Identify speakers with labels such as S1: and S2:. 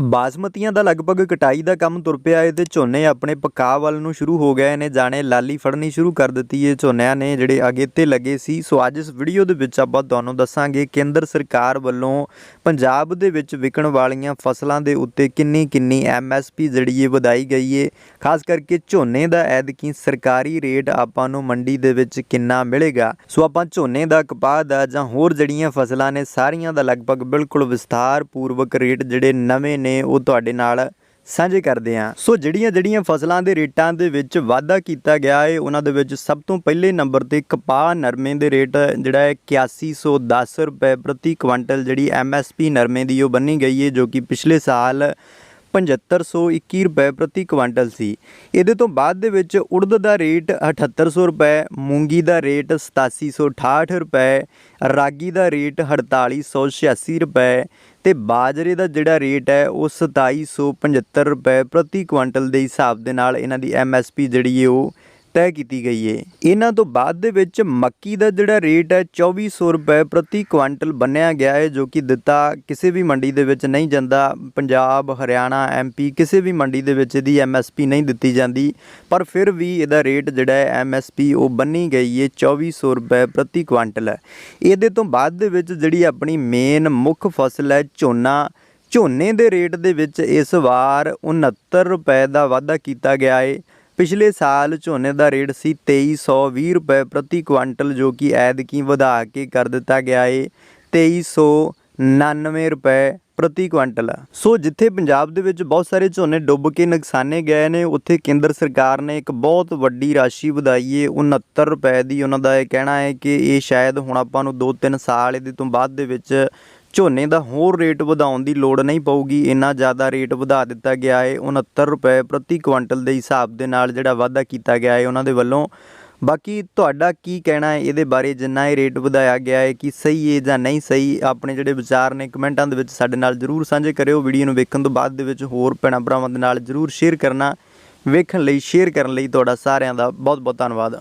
S1: ਬਾਸਮਤੀਆਂ ਦਾ ਲਗਭਗ ਕਟਾਈ ਦਾ ਕੰਮ ਤੁਰ ਪਿਆ ਏ ਤੇ ਝੋਨੇ ਆਪਣੇ ਪਕਾਅ ਵੱਲ ਨੂੰ ਸ਼ੁਰੂ ਹੋ ਗਏ ਨੇ। ਜਾਣੇ ਲਾਲੀ ਫੜਨੀ ਸ਼ੁਰੂ ਕਰ ਦਿੱਤੀ ਏ ਝੋਨਿਆਂ ਨੇ, ਜਿਹੜੇ ਅਗੇਤੇ ਲੱਗੇ ਸੀ। ਸੋ ਅੱਜ ਇਸ ਵੀਡੀਓ ਦੇ ਵਿੱਚ ਆਪਾਂ ਤੁਹਾਨੂੰ ਦੱਸਾਂਗੇ ਕੇਂਦਰ ਸਰਕਾਰ ਵੱਲੋਂ ਪੰਜਾਬ ਦੇ ਵਿੱਚ ਵਿਕਣ ਵਾਲੀਆਂ ਫਸਲਾਂ ਦੇ ਉੱਤੇ ਕਿੰਨੀ ਕਿੰਨੀ ਐਮਐਸਪੀ ਜਿਹੜੀ ਏ ਵਧਾਈ ਗਈ ਏ। ਖਾਸ ਕਰਕੇ ਝੋਨੇ ਦਾ ਐਦਕੀ ਸਰਕਾਰੀ ਰੇਟ ਆਪਾਂ ਨੂੰ ਮੰਡੀ ਦੇ ਵਿੱਚ ਕਿੰਨਾ ਮਿਲੇਗਾ। ਸੋ ਆਪਾਂ ਝੋਨੇ ਦਾ ਕਪਾਹ ਦਾ ਜਾਂ ਹੋਰ ਜਿਹੜੀਆਂ ਫਸਲਾਂ ਨੇ, ਸਾਰੀਆਂ ਦਾ ਲਗਭਗ ਬਿਲਕੁਲ ਵਿਸਥਾਰ ਪੂਰਵਕ ਰੇਟ ਜਿਹੜੇ ਨਵੇਂ ਨੇ ਉਹ ਤੁਹਾਡੇ ਨਾਲ ਸਾਂਝੇ ਕਰਦੇ ਹਾਂ। ਸੋ ਜਿਹੜੀਆਂ ਜਿਹੜੀਆਂ ਫਸਲਾਂ ਦੇ ਰੇਟਾਂ ਦੇ ਵਿੱਚ ਵਾਧਾ ਕੀਤਾ ਗਿਆ ਹੈ ਉਹਨਾਂ ਦੇ ਵਿੱਚ ਸਭ ਤੋਂ ਪਹਿਲੇ ਨੰਬਰ ਤੇ ਕਪਾਹ ਨਰਮੇ ਦੇ ਰੇਟ ਜਿਹੜਾ ਹੈ 8110 ਰੁਪਏ ਪ੍ਰਤੀ ਕੁਇੰਟਲ ਜਿਹੜੀ ਐਮਐਸਪੀ ਨਰਮੇ ਦੀ ਉਹ ਬੰਨੀ ਗਈ ਹੈ ਜੋ ਕਿ ਪਿਛਲੇ ਸਾਲ 7521 ਰੁਪਏ ਪ੍ਰਤੀ ਕੁਇੰਟਲ ਸੀ। ਇਹਦੇ ਤੋਂ ਬਾਅਦ ਦੇ ਵਿੱਚ ਉੜਦ ਦਾ ਰੇਟ 7800 ਰੁਪਏ, ਮੂੰਗੀ ਦਾ ਰੇਟ 8768 ਰੁਪਏ, ਰਾਗੀ ਦਾ ਰੇਟ 4886 ਰੁਪਏ ਤੇ ਬਾਜਰੇ ਦਾ ਜਿਹੜਾ ਰੇਟ ਹੈ ਉਹ 2775 ਰੁਪਏ ਪ੍ਰਤੀ ਕੁਇੰਟਲ ਦੇ ਹਿਸਾਬ ਦੇ ਨਾਲ ਇਹਨਾਂ ਦੀ ਐਮਐਸਪੀ ਜਿਹੜੀ ਹੈ ਉਹ ਤੈਅ ਕੀਤੀ ਗਈ ਹੈ ਇਹਨਾਂ ਤੋਂ ਬਾਅਦ ਦੇ ਵਿੱਚ ਮੱਕੀ ਦਾ ਜਿਹੜਾ ਰੇਟ ਹੈ 2400 ਰੁਪਏ ਪ੍ਰਤੀ ਕੁਇੰਟਲ ਬੰਨਿਆ ਗਿਆ ਹੈ ਜੋ ਕਿ ਦਿੱਤਾ ਕਿਸੇ ਵੀ ਮੰਡੀ ਦੇ ਵਿੱਚ ਨਹੀਂ ਜਾਂਦਾ। ਪੰਜਾਬ, ਹਰਿਆਣਾ ਐਮਪੀ ਕਿਸੇ ਵੀ ਮੰਡੀ ਦੇ ਵਿੱਚ ਇਹਦੀ ਐਮਐਸਪੀ ਨਹੀਂ ਦਿੱਤੀ ਜਾਂਦੀ। ਪਰ ਫਿਰ ਵੀ ਇਹਦਾ ਰੇਟ ਜਿਹੜਾ ਹੈ ਐਮਐਸਪੀ ਉਹ ਬੰਨੀ ਗਈ ਹੈ 2400 ਰੁਪਏ ਪ੍ਰਤੀ ਕੁਇੰਟਲ ਹੈ ਇਹਦੇ ਤੋਂ ਬਾਅਦ ਦੇ ਵਿੱਚ ਜਿਹੜੀ ਆਪਣੀ ਮੇਨ ਮੁੱਖ ਫਸਲ ਹੈ, ਝੋਨਾ। ਝੋਨੇ ਦੇ ਰੇਟ ਦੇ ਵਿੱਚ ਇਸ ਵਾਰ 69 ਰੁਪਏ ਦਾ ਵਾਧਾ ਕੀਤਾ ਗਿਆ ਹੈ ਪਿਛਲੇ ਸਾਲ ਝੋਨੇ ਦਾ ਰੇਟ ਸੀ 2320 ਰੁਪਏ ਪ੍ਰਤੀ ਕੁਇੰਟਲ ਜੋ ਕਿ ਐਤਕੀ ਵਧਾ ਕੇ ਕਰ ਦਿੱਤਾ ਗਿਆ ਹੈ 2399 ਰੁਪਏ ਪ੍ਰਤੀ ਕੁਇੰਟਲ ਸੋ ਜਿੱਥੇ ਪੰਜਾਬ ਦੇ ਵਿੱਚ ਬਹੁਤ ਸਾਰੇ ਝੋਨੇ ਡੁੱਬ ਕੇ ਨੁਕਸਾਨੇ ਗਏ ਨੇ, ਉੱਥੇ ਕੇਂਦਰ ਸਰਕਾਰ ਨੇ ਇੱਕ ਬਹੁਤ ਵੱਡੀ ਰਾਸ਼ੀ ਵਧਾਈ ਏ 69 ਰੁਪਏ ਦੀ। ਉਹਨਾਂ ਦਾ ਇਹ ਕਹਿਣਾ ਹੈ ਕਿ ਇਹ ਸ਼ਾਇਦ ਹੁਣ ਆਪਾਂ ਨੂੰ 2-3 ਸਾਲ ਇਹਦੇ ਤੋਂ ਬਾਅਦ ਦੇ ਵਿੱਚ ਝੋਨੇ ਦਾ ਹੋਰ ਰੇਟ ਵਧਾਉਣ ਦੀ ਲੋੜ ਨਹੀਂ ਪਊਗੀ। ਇੰਨਾ ਜ਼ਿਆਦਾ ਰੇਟ ਵਧਾ ਦਿੱਤਾ ਗਿਆ ਹੈ 69 ਰੁਪਏ ਪ੍ਰਤੀ ਕੁਇੰਟਲ ਦੇ ਹਿਸਾਬ ਦੇ ਨਾਲ ਜਿਹੜਾ ਵਾਧਾ ਕੀਤਾ ਗਿਆ ਹੈ ਉਹਨਾਂ ਦੇ ਵੱਲੋਂ। ਬਾਕੀ ਤੁਹਾਡਾ ਕੀ ਕਹਿਣਾ ਹੈ ਇਹਦੇ ਬਾਰੇ ਜਿੰਨਾ ਇਹ ਰੇਟ ਵਧਾਇਆ ਗਿਆ ਹੈ ਕਿ ਸਹੀ ਹੈ ਜਾਂ ਨਹੀਂ ਸਹੀ, ਆਪਣੇ ਜਿਹੜੇ ਵਿਚਾਰ ਨੇ ਕਮੈਂਟਾਂ ਦੇ ਵਿੱਚ ਸਾਡੇ ਨਾਲ ਜਰੂਰ ਸਾਂਝੇ ਕਰਿਓ। ਵੀਡੀਓ ਨੂੰ ਵੇਖਣ ਤੋਂ ਬਾਅਦ ਦੇ ਵਿੱਚ ਹੋਰ ਭੈਣਾਂ ਭਰਾਵਾਂ ਦੇ ਨਾਲ ਜਰੂਰ ਸ਼ੇਅਰ ਕਰਨਾ। ਵੇਖਣ ਲਈ, ਸ਼ੇਅਰ ਕਰਨ ਲਈ ਤੁਹਾਡਾ ਸਾਰਿਆਂ ਦਾ ਬਹੁਤ ਬਹੁਤ ਧੰਨਵਾਦ।